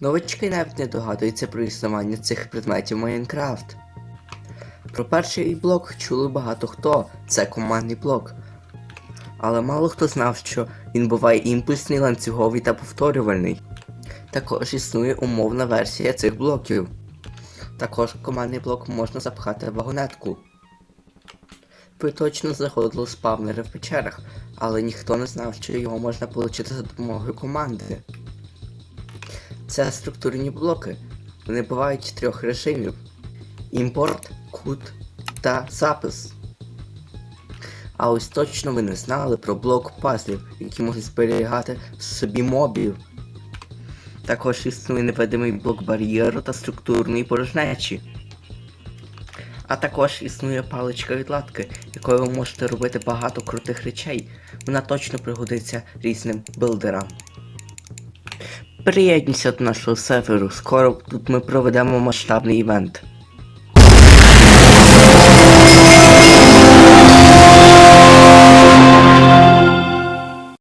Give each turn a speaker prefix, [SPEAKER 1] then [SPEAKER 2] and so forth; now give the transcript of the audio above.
[SPEAKER 1] Новички навіть не догадуються про існування цих предметів Майнкрафт. Про перший блок чули багато хто, це командний блок. Але мало хто знав, що він буває імпульсний, ланцюговий та повторювальний. Також існує умовна версія цих блоків. Також в командний блок можна запхати вагонетку. Ви точно знаходили спавнери в печерах, але ніхто не знав, що його можна отримати за допомогою команди. Це структурні блоки. Вони бувають трьох режимів: імпорт, кут та запис. А ось точно ви не знали про блок пазлів, які можуть зберігати в собі мобів. Також існує невидимий блок бар'єру та структурної порожнечі. А також існує паличка відладки, якою ви можете робити багато крутих речей. Вона точно пригодиться різним билдерам. Приєднуйся до нашого серверу, скоро тут ми проведемо масштабний івент.